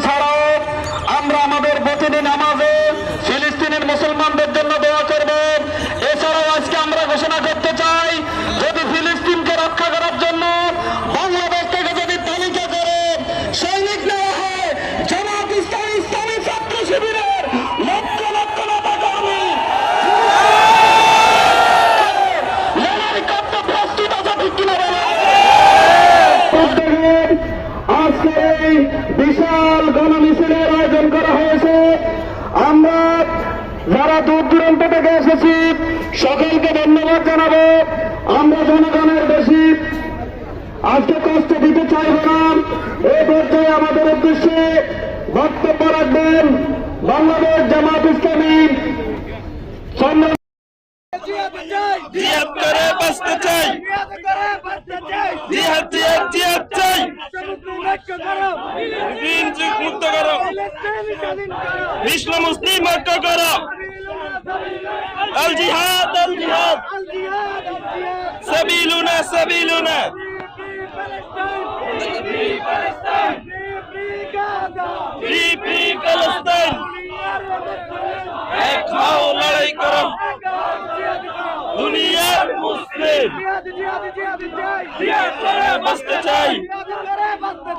ছাড়াও আমরা বিশাল গণমিছিলের আয়োজন করা হয়েছে। আমরা যারা দূর দূরান্ত থেকে এসেছি, সকলকে ধন্যবাদ জানাব। আমরা জনগণের বেশি আজকে কষ্ট দিতে চাইব না। এই পর্যায়ে আমাদের উদ্দেশ্যে বক্তব্য রাখবেন বাংলাদেশ জামাত ইসলামী। বাঁচতে চাই। মুক্ত করো। বিশ্ব মুসলিম ঐক্য করো। আল জিহাদ আল জিহাদ সাবিলুনা সাবিলুনা লড়াই করো। দুনিয়ার মুসলিম। বাঁচতে চাই।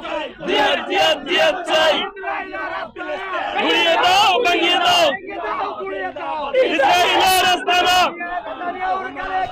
চাই জিয়াদ জিয়াদ জিয়াদ চাই